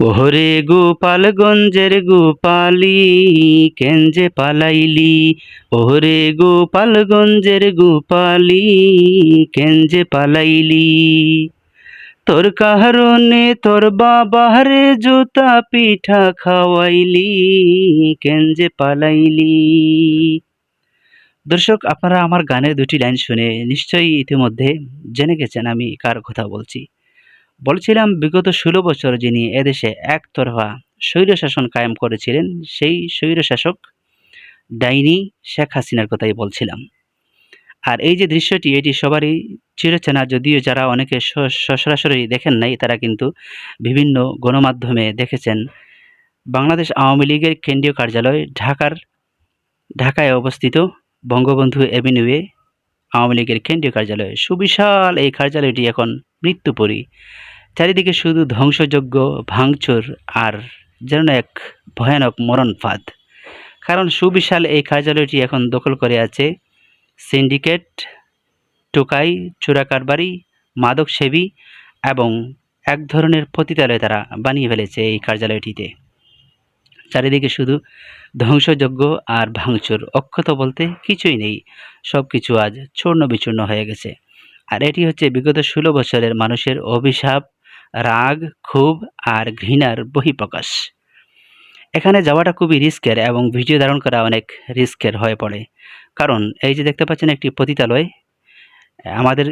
ওহরে গোপালগঞ্জের গোপালি কেঞ্জে পালাইলি? ওহরে গোপালগঞ্জের গোপালি কেঞ্জে পালাইলি? তোর কারণে তোর বাবারে জুতা পিঠা খাওয়াইলি কেঞ্জে পালাইলি? দর্শক, আপনারা আমার গানের দুটি লাইন শুনে নিশ্চয়ই ইতিমধ্যে জেনে গেছেন আমি কার কথা বলছি। বলছিলাম, বিগত ষোলো বছর যিনি এদেশে একতরফা স্বৈরশাসন কায়েম করেছিলেন, সেই স্বৈরশাসক ডাইনি শেখ হাসিনার কথাই বলছিলাম। আর এই যে দৃশ্যটি, এটি সবারই চিরচেনা, যদিও যারা অনেকে সরাসরি দেখেন নাই, তারা কিন্তু বিভিন্ন গণমাধ্যমে দেখেছেন। বাংলাদেশ আওয়ামী লীগের কেন্দ্রীয় কার্যালয় ঢাকার, ঢাকায় অবস্থিত বঙ্গবন্ধু এভিনিউয়ে আওয়ামী লীগের কেন্দ্রীয় কার্যালয়। সুবিশাল এই কার্যালয়টি এখন মৃত্যুপরী। চারিদিকে শুধু ধ্বংসযজ্ঞ, ভাঙচুর আর যেন এক ভয়ানক মরণ ফাঁদ কারণ সুবিশাল এই কার্যালয়টি এখন দখল করে আছে সিন্ডিকেট, টোকাই, চোরাকারবারি মাদক সেবী এবং এক ধরনের পতিতালয় তারা বানিয়ে ফেলেছে এই কার্যালয়টিতে। চারিদিকে শুধু ধ্বংসযজ্ঞ আর ভাঙচুর, অক্ষত বলতে কিছুই নেই। সব কিছু আজ চূর্ণ বিচূর্ণ হয়ে গেছে। আর এটি হচ্ছে বিগত ষোলো বছরের মানুষের অভিশাপ রাগ, ক্ষোভ আর ঘৃণার বহিঃপ্রকাশ। এখানে যাওয়াটা খুবই রিস্কের এবং ভিডিও ধারণ করা অনেক রিস্কের হয়ে পড়ে। কারণ এই যে দেখতে পাচ্ছেন একটি পতিতালয়, আমাদের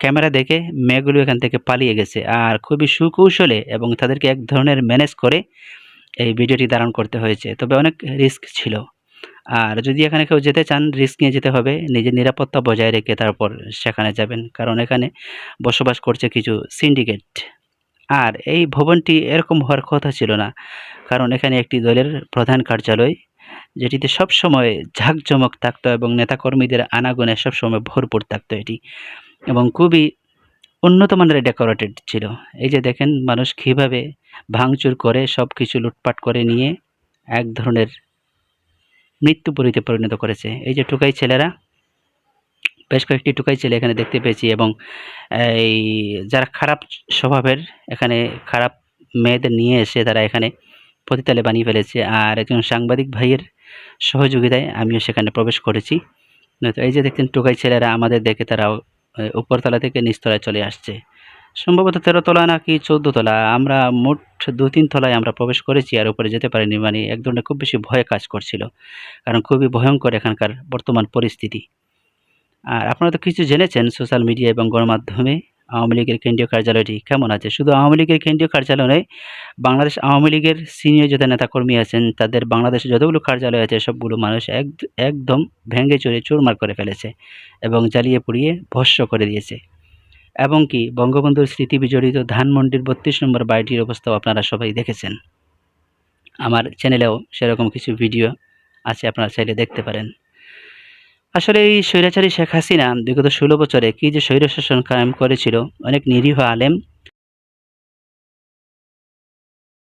ক্যামেরা দেখে মেয়েগুলো এখান থেকে পালিয়ে গেছে। আর খুবই সুকৌশলে এবং তাদেরকে এক ধরনের ম্যানেজ করে এই ভিডিওটি ধারণ করতে হয়েছে। তবে অনেক রিস্ক ছিল। আর যদি এখানে কেউ যেতে চান, রিস্ক নিয়ে যেতে হবে। নিজের নিরাপত্তা বজায় রেখে তারপর সেখানে যাবেন। কারণ এখানে বসবাস করছে কিছু সিন্ডিকেট। আর এই ভবনটি এরকম হওয়ার কথা ছিল না। কারণ এখানে একটি দলের প্রধান কার্যালয়, যেটিতে সবসময় ঝাঁকজমক থাকতো এবং নেতাকর্মীদের আনাগোনে সবসময় ভরপুর থাকতো এটি। এবং খুবই উন্নত মানের ডেকোরেটেড ছিল। এই যে দেখেন, মানুষ কীভাবে ভাঙচুর করে সব কিছু লুটপাট করে নিয়ে এক ধরনের মৃত্যুপুরীতে পরিণত করেছে। এই যে টুকাই ছেলেরা বেশ কয়েকটি টুকাই ছেলে এখানে দেখতে পেয়েছি এবং এই যারা খারাপ স্বভাবের এখানে খারাপ মেয়েদের নিয়ে এসে তারা এখানে পতিতালে বানিয়ে ফেলেছে। আর একজন সাংবাদিক ভাইয়ের সহযোগিতায় আমিও সেখানে প্রবেশ করেছি। নয়তো এই যে দেখতেন টুকাই ছেলেরা আমাদের দেখে আহ, উপরতলা থেকে নিচতলায় চলে আসছে। সম্ভবত তেরো তলা নাকি চৌদ্দ তলা আমরা মোট দু তিন তলায় আমরা প্রবেশ করেছি আর উপরে যেতে পারিনি মানে এক ধরনের খুব বেশি ভয় কাজ করছিল। কারণ খুবই ভয়ঙ্কর এখানকার বর্তমান পরিস্থিতি। আর আপনারা তো কিছু জেনেছেন সোশ্যাল মিডিয়া এবং গণমাধ্যমে আওয়ামী লীগের কেন্দ্রীয় কার্যালয়টি কেমন আছে? শুধু আওয়ামী লীগের কেন্দ্রীয় কার্যালয় নয়, বাংলাদেশ আওয়ামী লীগের সিনিয়র যত নেতাকর্মী আছেন, তাদের বাংলাদেশে যতগুলো কার্যালয় আছে, সবগুলো মানুষ এক, একদম ভেঙে চুরে চুরমার করে ফেলেছে এবং জ্বালিয়ে পুড়িয়ে ভস্য করে দিয়েছে। এবং কি, বঙ্গবন্ধুর স্মৃতি বিজড়িত ধানমন্ডির বত্রিশ নম্বর বাড়িটির অবস্থাও আপনারা সবাই দেখেছেন। আমার চ্যানেলেও সেরকম কিছু ভিডিও আছে, আপনারা চাইলে দেখতে পারেন। আসলে এই স্বৈরাচারী শেখ হাসিনা বিগত ষোলো বছরে কি যে স্বৈর শাসন কায়েম করেছিল, অনেক নিরীহ আলেম